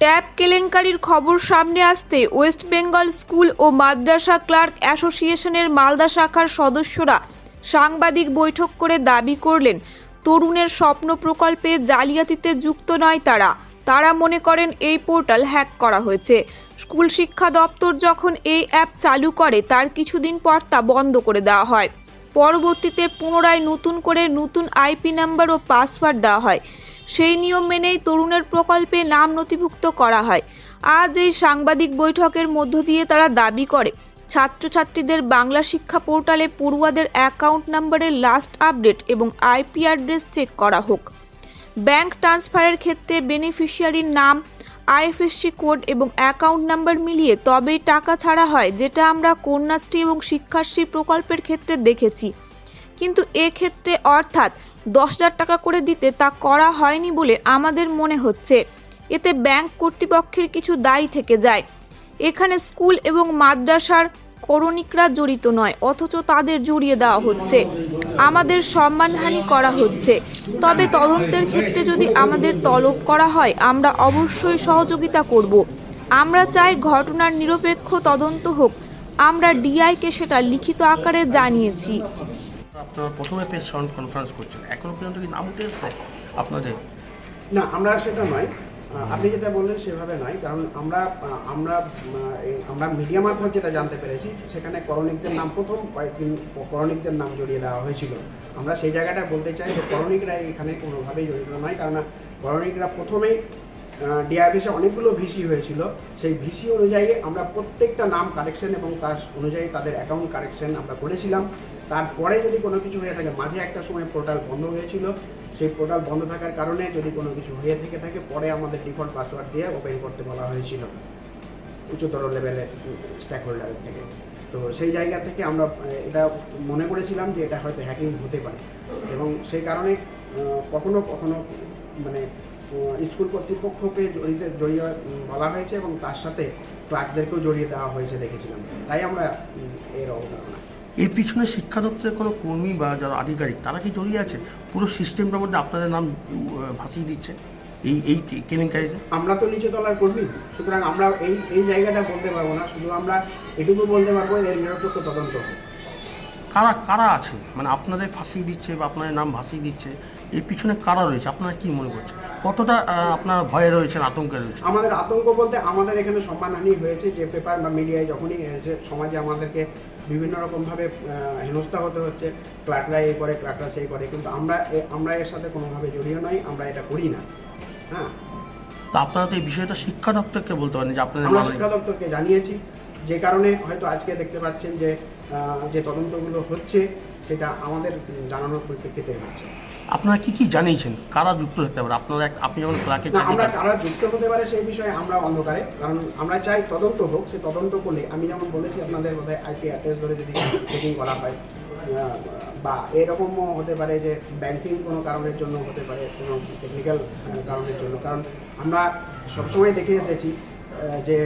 Tab কেলেঙ্কারির খবর সামনে আসতে ওয়েস্ট বেঙ্গল স্কুল ও মাদ্রাসা ক্লার্ক অ্যাসোসিয়েশনের মালদা শাখার সদস্যরা সাংবাদিক বৈঠক করে দাবি করলেন, তরুণের স্বপ্ন প্রকল্পে জালিয়াতিতে যুক্ত নয় তারা। তারা মনে করেন এই পোর্টাল হ্যাক করা হয়েছে। স্কুল শিক্ষা দপ্তর যখন এই অ্যাপ চালু করে, তার কিছুদিন পর তা বন্ধ করে দেওয়া হয়। পরবর্তীতে পুনরায় নতুন করে নতুন আইপি নাম্বার ও পাসওয়ার্ড দেওয়া হয়। সেই নিয়ম মেনেই তরুণের প্রকল্পে নাম নথিভুক্ত করা হয়। আজ এই সাংবাদিক বৈঠকের মধ্য দিয়ে তারা দাবি করে, ছাত্রছাত্রীদের বাংলা শিক্ষা পোর্টালে পড়ুয়াদের অ্যাকাউন্ট নাম্বারের লাস্ট আপডেট এবং আইপি অ্যাড্রেস চেক করা হোক। ব্যাংক ট্রান্সফারের ক্ষেত্রে বেনিফিশিয়ারির নাম, আইএফএসসি কোড এবং অ্যাকাউন্ট নাম্বার মিলিয়ে তবেই টাকা ছাড়া হয়, যেটা আমরা কন্যাশ্রী এবং শিক্ষাশ্রী প্রকল্পের ক্ষেত্রে দেখেছি। কিন্তু এক্ষেত্রে অর্থাৎ দশ হাজার টাকা করে দিতে তা করা হয়নি বলে আমাদের মনে হচ্ছে। এতে ব্যাংক কর্তৃপক্ষের কিছু দায়ী থেকে যায়। এখানে স্কুল এবং মাদ্রাসার করণিকরা জড়িত নয়, অথচ তাদের জড়িয়ে দেওয়া হচ্ছে। আমাদের সম্মানহানি করা হচ্ছে। তবে তদন্তের ক্ষেত্রে যদি আমাদের তলব করা হয়, আমরা অবশ্যই সহযোগিতা করব। আমরা চাই ঘটনার নিরপেক্ষ তদন্ত হোক। আমরা ডিআইকে সেটা লিখিত আকারে জানিয়েছি। আপনারা প্রথমে প্রেস কনফারেন্স করছেন এখনও পর্যন্ত কি নাম উঠে এসছে আপনাদের? না, আমরা সেটা নয়। আপনি যেটা বললেন সেভাবে নয়। কারণ আমরা আমরা আমরা মিডিয়া মারফত যেটা জানতে পেরেছি, সেখানে করণিকদের নাম প্রথম, কয়েকদিন করণিকদের নাম জড়িয়ে দেওয়া হয়েছিল। আমরা সেই জায়গাটা বলতে চাই যে করণিকরা এখানে কোনোভাবেই জড়িত নয়। কারণ করণিকরা প্রথমেই ডিআইবিসে অনেকগুলো ভিসি হয়েছিল। সেই ভিসি অনুযায়ী আমরা প্রত্যেকটা নাম কারেকশন এবং তার অনুযায়ী তাদের অ্যাকাউন্ট কারেকশন আমরা করেছিলাম। তারপরে যদি কোনো কিছু হয়ে থাকে, মাঝে একটা সময় পোর্টাল বন্ধ হয়েছিল। সেই পোর্টাল বন্ধ থাকার কারণে যদি কোনো কিছু হয়ে থেকে থাকে, পরে আমাদের ডিফল্ট পাসওয়ার্ড দিয়ে ওপেন করতে বলা হয়েছিল। উচ্চতর লেভেলের স্ট্যাক হোল্ডারের থেকে। তো সেই জায়গা থেকে আমরা এটা মনে করেছিলাম যে এটা হয়তো হ্যাকিং হতে পারে। এবং সেই কারণে কখনো কখনো মানে স্কুল কর্তৃপক্ষকে জড়িতে, জড়িয়ে বলা হয়েছে এবং তার সাথে ক্লার্কদেরকেও জড়িয়ে দেওয়া হয়েছে, দেখেছিলাম। তাই আমরা এর অবতারণা। এর পিছনে শিক্ষা দপ্তরের কোনো কর্মী বা যারা আধিকারিক তারা কি জড়িয়ে আছে? পুরো সিস্টেমটার মধ্যে আপনাদের নাম ভাসিয়ে দিচ্ছে? এই এই কেলেঙ্কারিতে? আমরা তো নিচে তলার কর্মী সুতরাং আমরা এই এই জায়গাটা বলতে পারব না শুধু আমরা এটুকু বলতে পারব এর নিরপেক্ষ তদন্ত কারা কারা আছে? মানে আপনাদের ফাঁসিয়ে দিচ্ছে বা আপনাদের নাম ভাসিয়ে দিচ্ছে এর পিছনে কারা রয়েছে? আপনারা কি মনে করছেন? কতটা আপনারা ভয়ে রয়েছেন আতঙ্কে রয়েছে আমাদের আতঙ্ক বলতে আমাদের এখানে সম্মানহানি হয়েছে যে পেপার বা মিডিয়ায় যখনই সমাজে আমাদেরকে বিভিন্ন রকমভাবে হেনস্থা হতে হচ্ছে ক্লাটরা এই করে ক্লাটরা সেই করে কিন্তু আমরা এ- আমরা এর সাথে কোনোভাবে জড়িয়ে নই আমরা এটা করি না। হ্যাঁ? তা আপনারা তো এই বিষয়টা শিক্ষা দপ্তরকে বলতে পারেন যে আপনাদের আমরা শিক্ষা দপ্তরকে জানিয়েছি যে কারণে হয়তো আজকে দেখতে পাচ্ছেন যে যে তদন্তগুলো হচ্ছে সেটা আমাদের জানানোর পরিপ্রেক্ষিতে হচ্ছে। আপনারা কি কি জানিয়েছেন? কারা যুক্ত হতে পারে? আপনারা আপনি যখন ক্লাকে আমরা কারা যুক্ত হতে পারে সেই বিষয়ে আমরা অন্ধকারে কারণ আমরা চাই তদন্ত হোক সে তদন্ত করলে আমি যেমন বলেছি আপনাদের বোধহয় আইপি অ্যাড্রেস ধরে যদি চেকিং করা হয় বা এরকমও হতে পারে যে ব্যাংকিং কোনো কারণের জন্য হতে পারে কোনো টেকনিক্যাল কারণের জন্য। কারণ আমরা সবসময় দেখে এসেছি যে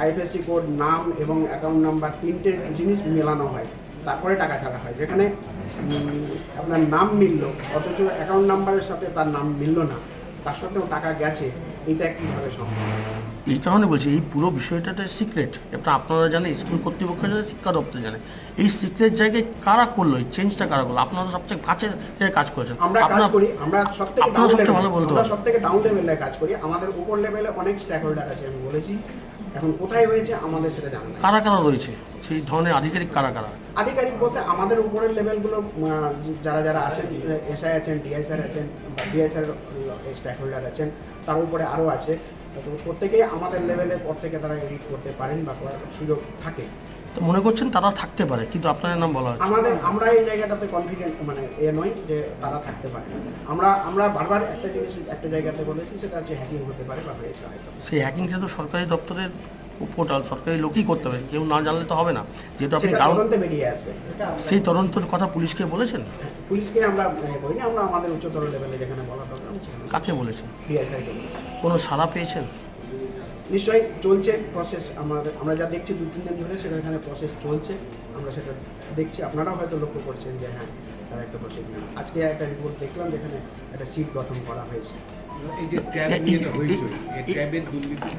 আইএফএসসি কোড নাম এবং অ্যাকাউন্ট নাম্বার তিনটে জিনিস মেলানো হয়। তারপরে টাকা ছাড়া হয়। যেখানে আপনার নাম মিলল অথচ অ্যাকাউন্ট নাম্বারের সাথে তার নাম মিলল না তার সত্ত্বেও টাকা গেছে এটা কীভাবে সম্ভব? এই কারণে বলছি এই পুরো বিষয়টাতে সিক্রেট এটা আপনারা জানেন স্কুল কর্তৃপক্ষ জানে শিক্ষা দপ্তর জানে। এই সিক্রেট জায়গায় কারা করল এই চেঞ্জটা কারা করল? আপনারা সবচেয়ে কাছে কাজ করেছেন। আমরা কাজ করি আমরা সব থেকে আপনারা ডাউন সবচেয়ে ভালো বলতে আমরা পারেন। সব থেকে ডাউন লেভেলে কাজ করি। আমাদের উপর লেভেলে অনেক স্ট্যাক হোল্ডার আছে আমি বলেছি। এখন কোথায় হয়েছে আমাদের সেটা জানা নেই। কারা কারা রয়েছে? সেই ধরনের আধিকারিক কারা কারা? আধিকারিক বলতে আমাদের উপরের লেভেলগুলো যারা যারা আছেন এসআই আছেন ডিআইসার আছেন ডিআইসার স্ট্যাক হোল্ডার আছেন তার উপরে আরও আছে। তো প্রত্যেকেই আমাদের লেভেলের পর থেকে তারা এডিট করতে পারেন বা করার সুযোগ থাকে। তো মনে করছেন তারা থাকতে পারে কিন্তু আপনাদের নাম বলা হচ্ছে। আমাদের আমরা এই জায়গাটাতে কনফিডেন্ট মানে এ নয় যে তারা থাকতে পারে। আমরা আমরা বারবার একটা জিনিস একটা জায়গাতে বলেছি সেটা হচ্ছে হ্যাকিং হতে পারে বা হয়েছে হয়তো। সেই হ্যাকিংটা তো সরকারি দপ্তরের পোর্টাল সরকারি লোকই করতে হবে কেউ না জানলে তো হবে না। যেহেতু আপনি তদন্তে বেরিয়ে আসবে। সেই তদন্তের কথা পুলিশকে বলেছেন? পুলিশকে আমরা এ করিনি আমরা আমাদের উচ্চতর লেভেলে যেখানে বলা দরকার কাকে বলেছেন? কোনো সাড়া পেয়েছেন? নিশ্চয়ই চলছে প্রসেস আমাদের, আমরা যা দেখছি দু তিন দিন ধরে, সেটা এখানে প্রসেস চলছে। আমরা সেটা দেখছি। আপনারাও হয়তো লক্ষ্য করছেন যে হ্যাঁ তার একটা প্রসেস আজকে একটা রিপোর্ট দেখলাম যেখানে একটা সিট গঠন করা হয়েছে। এই যে ট্যাব নিয়ে হয়েছে, এই ট্যাবের দুর্নীতি